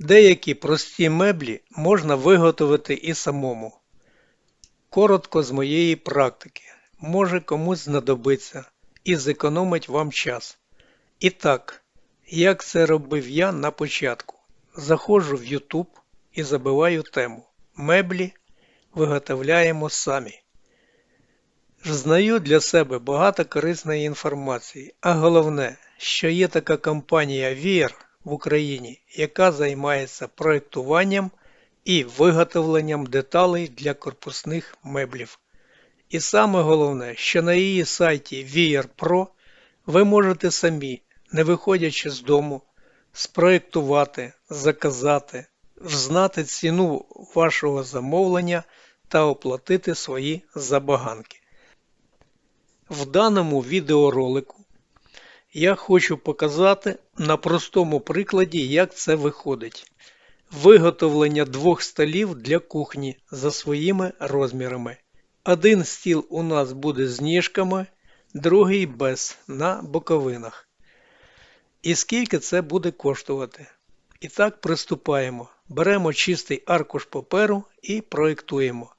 Деякі прості меблі можна виготовити і самому. Коротко з моєї практики. Може комусь знадобиться і зекономить вам час. І так, як це робив я на початку. Заходжу в YouTube і забиваю тему Меблі виготовляємо самі. Знаю для себе багато корисної інформації, а головне, що є така компанія Віер в Україні, яка займається проєктуванням і виготовленням деталей для корпусних меблів. І саме головне, що на її сайті Віер Pro ви можете самі, не виходячи з дому, спроєктувати, заказати, взнати ціну вашого замовлення та оплатити свої забаганки. В даному відеоролику я хочу показати на простому прикладі, як це виходить. Виготовлення двох столів для кухні за своїми розмірами. Один стіл у нас буде з ніжками, другий без на боковинах. І скільки це буде коштувати? І так приступаємо. Беремо чистий аркуш паперу і проєктуємо.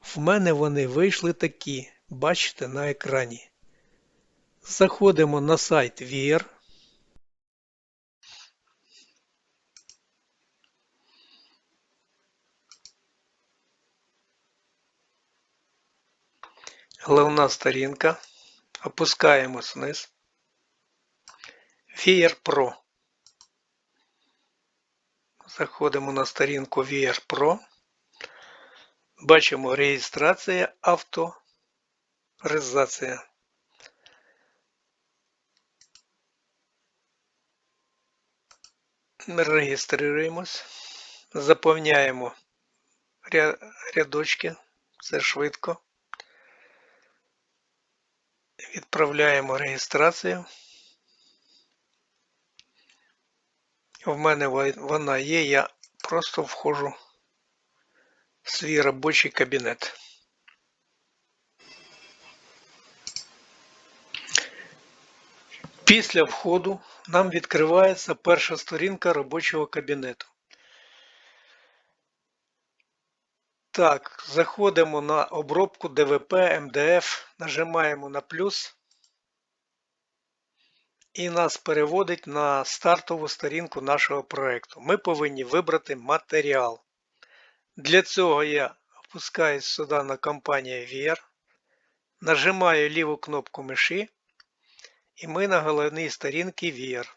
В мене вони вийшли такі, бачите на екрані. Заходимо на сайт Вір. Головна сторінка. Опускаємось вниз. VR Pro. Заходимо на сторінку VR Pro. Бачимо реєстрація авторизація. Реєструємось. Заповняємо рядочки. Це швидко. Відправляємо реєстрацію. В мене вона є, я просто входжу в свій робочий кабінет. Після входу нам відкривається перша сторінка робочого кабінету. Так, заходимо на обробку ДВП, МДФ, нажимаємо на плюс і нас переводить на стартову сторінку нашого проєкту. Ми повинні вибрати матеріал. Для цього я опускаюсь сюди на компанію VR, нажимаю ліву кнопку миші, і ми на головній сторінці VR.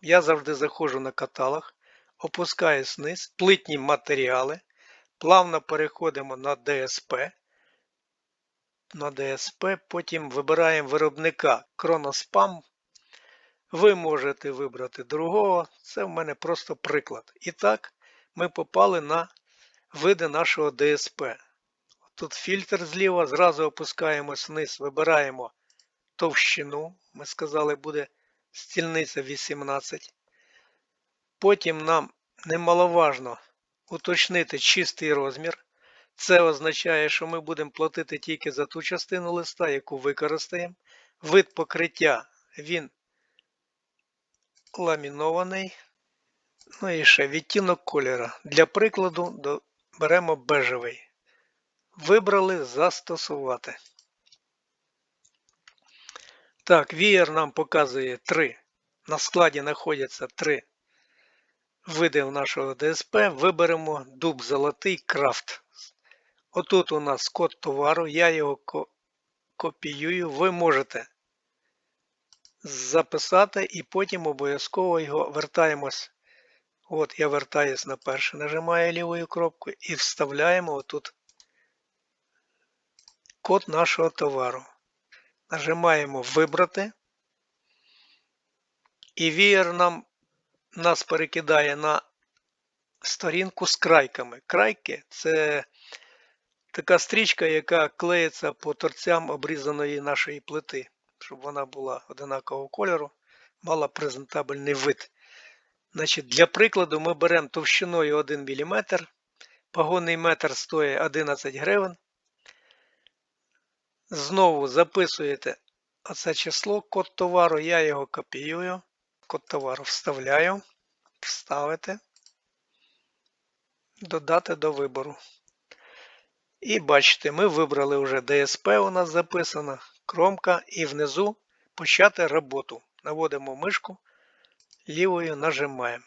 Я завжди заходжу на каталог, опускаюсь вниз, плитні матеріали, плавно переходимо на DSP. На DSP, потім вибираємо виробника Chronospam. Ви можете вибрати другого, це в мене просто приклад. І так, ми попали на види нашого DSP. Тут фільтр зліва, зразу опускаємось вниз, вибираємо товщину. Ми сказали, буде стільниця 18. Потім нам немаловажно уточнити чистий розмір. Це означає, що ми будемо платити тільки за ту частину листа, яку використаємо. Вид покриття він ламінований. Ну і ще відтінок кольора. Для прикладу беремо бежевий. Вибрали застосувати. Так, вієр нам показує три. На складі знаходяться три види нашого ДСП. Виберемо дуб золотий крафт. Отут у нас код товару, я його копіюю. Ви можете записати і потім обов'язково його вертаємось. От я вертаюсь на перше, нажимаю лівою кропкою і вставляємо отут код нашого товару. Нажимаємо Вибрати. І вієр нам нас перекидає на сторінку з крайками. Крайки це така стрічка, яка клеїться по торцям обрізаної нашої плити щоб вона була одинакового кольору, мала презентабельний вид. Значить, Для прикладу ми беремо товщиною 1 мм, погонний метр стоїть 11 гривень. Знову записуєте оце число, код товару, я його копіюю, код товару вставляю, вставити. Додати до вибору. І бачите, ми вибрали вже ДСП у нас записано, кромка і внизу почати роботу. Наводимо мишку, лівою нажимаємо.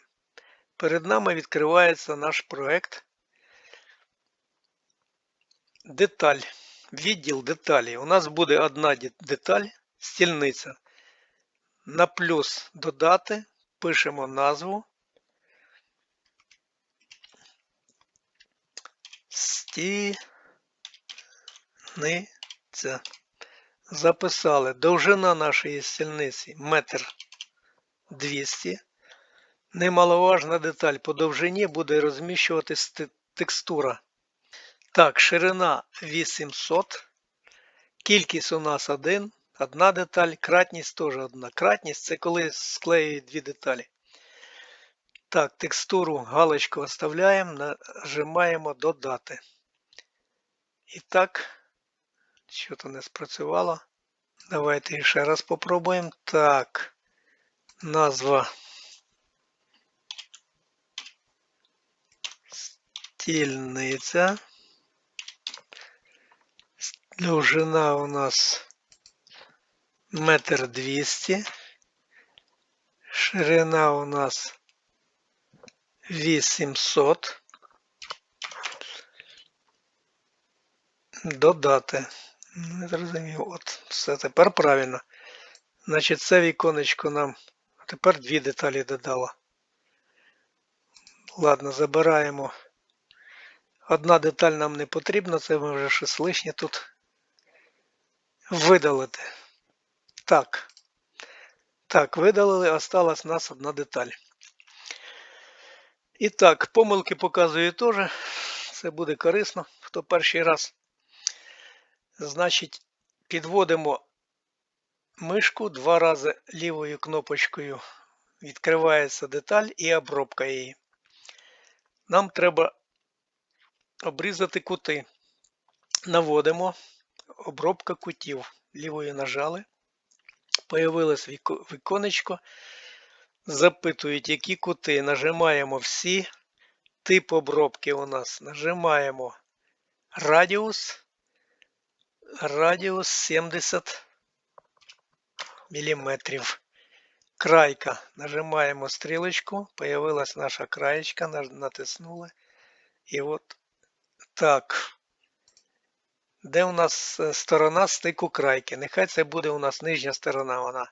Перед нами відкривається наш проект. Деталь. Відділ деталі. У нас буде одна деталь, стільниця. На плюс додати, пишемо назву. Стільниця. Записали. Довжина нашої стільниці метр 200. Немаловажна деталь по довжині буде розміщуватись текстура. Так, ширина 800. Кількість у нас 1. Одна деталь, кратність теж одна. Кратність це коли склеюють дві деталі. Так, текстуру галочку оставляємо, нажимаємо додати. І так, що то не спрацювало. Давайте ще раз попробуємо. Так, назва стільниця. Довжина у нас метр двісті. Ширина у нас 800. Додати. Не зрозумів. От, все тепер правильно. Значить, це віконечко нам тепер дві деталі додало. Ладно, забираємо. Одна деталь нам не потрібна, це ми вже щось лишнє тут видалити. Так. Так, видалили, осталась у нас одна деталь. І так, помилки показую теж. Це буде корисно, хто перший раз. Значить, підводимо мишку два рази лівою кнопочкою. Відкривається деталь і обробка її. Нам треба обрізати кути. Наводимо обробка кутів. Лівою нажали. Появилось віконечко. Запитують, які кути. Нажимаємо всі. Тип обробки у нас. Нажимаємо радіус. Радіус 70 мм. Крайка. Нажимаємо стрілочку. Появилась наша краєчка. Натиснули. І от так. Де у нас е, сторона стику крайки? Нехай це буде у нас нижня сторона. вона.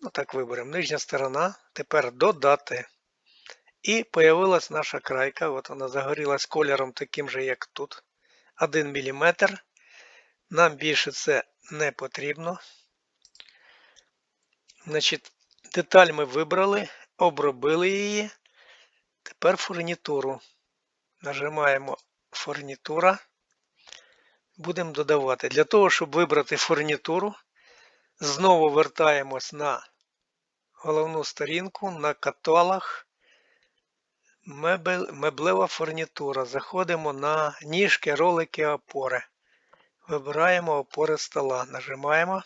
Ну так виберемо. Нижня сторона. Тепер додати. І появилась наша крайка. От вона загорілась кольором таким же, як тут. 1 мм. Нам більше це не потрібно. Значить, деталь ми вибрали, обробили її. Тепер фурнітуру. Нажимаємо фурнітура будемо додавати. Для того, щоб вибрати фурнітуру, знову вертаємось на головну сторінку, на каталог, меблева фурнітура. Заходимо на ніжки, ролики, опори. Вибираємо опори стола, нажимаємо.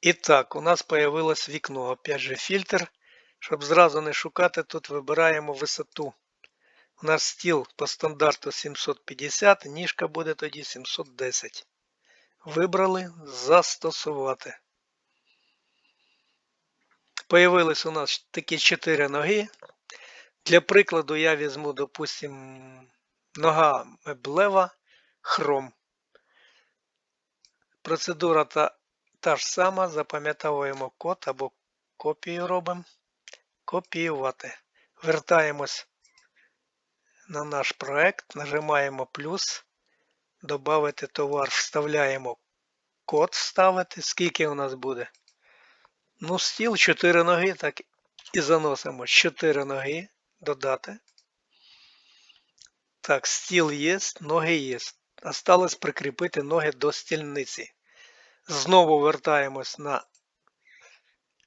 І так, у нас появилось вікно. Опять же, фільтр. Щоб зразу не шукати, тут вибираємо висоту. У нас стіл по стандарту 750, ніжка буде тоді 710. Вибрали застосувати. Появились у нас такі 4 ноги. Для прикладу я візьму, допустимо, нога меблева, хром. Процедура та, та ж сама. Запам'ятовуємо код або копію робимо. Копіювати. Вертаємось на наш проект, нажимаємо плюс, додати товар, вставляємо код вставити. Скільки у нас буде? Ну, стіл 4 ноги, так і заносимо 4 ноги, додати. Так, стіл є, ноги є. Осталось прикріпити ноги до стільниці. Знову вертаємось на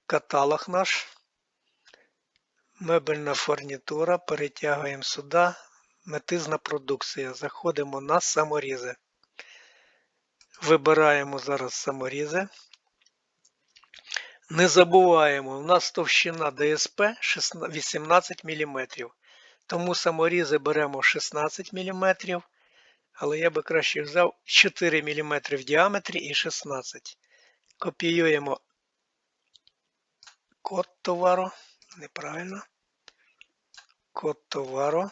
каталог наш. Мебельна фурнітура. Перетягуємо сюди, метизна продукція. Заходимо на саморізи. Вибираємо зараз саморізи. Не забуваємо, у нас товщина ДСП 18 мм. Тому саморізи беремо 16 мм, але я би краще взяв 4 мм в діаметрі і 16 Копіюємо код товару. Неправильно. Код товару.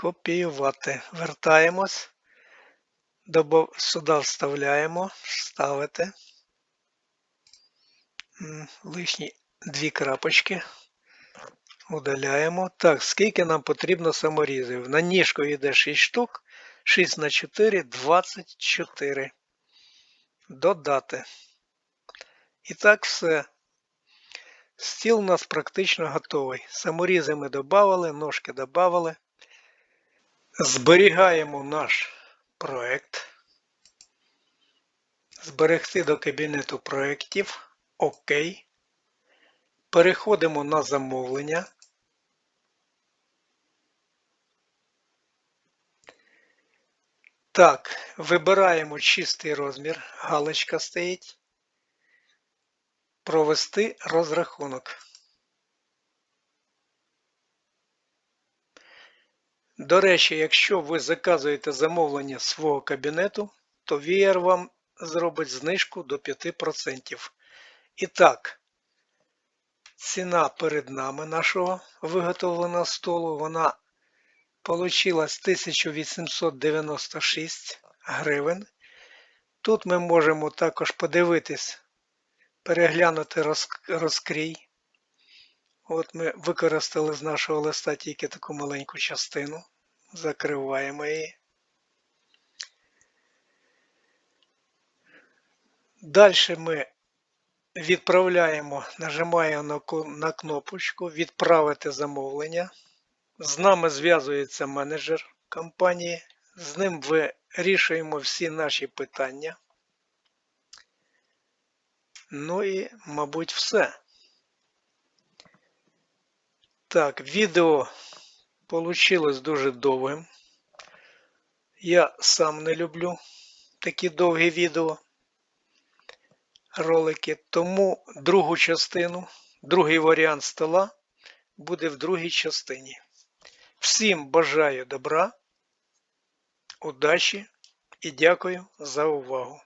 Копіювати. Вертаємось. Сюди вставляємо. Вставити. Лишні дві крапочки. Удаляємо. Так, скільки нам потрібно саморізів? На ніжку йде 6 штук. 6 на 4 24. Додати. І так все. Стіл у нас практично готовий. Саморізи ми додали, ножки додали. Зберігаємо наш проект. Зберегти до кабінету проєктів. ОК. Переходимо на замовлення. Так, вибираємо чистий розмір. Галочка стоїть. Провести розрахунок. До речі, якщо ви заказуєте замовлення свого кабінету, то VR вам зробить знижку до 5%. І так, ціна перед нами нашого виготовленого столу, вона получилась 1896 гривень. Тут ми можемо також подивитись, переглянути розкрій. От ми використали з нашого листа тільки таку маленьку частину. Закриваємо її. Далі ми відправляємо, нажимаємо на кнопочку Відправити замовлення. З нами зв'язується менеджер компанії. З ним вирішуємо всі наші питання. Ну і, мабуть, все. Так, відео получилось дуже довгим. Я сам не люблю такі довгі відео, ролики, тому другу частину, другий варіант стола буде в другій частині. Всім бажаю добра, удачі і дякую за увагу.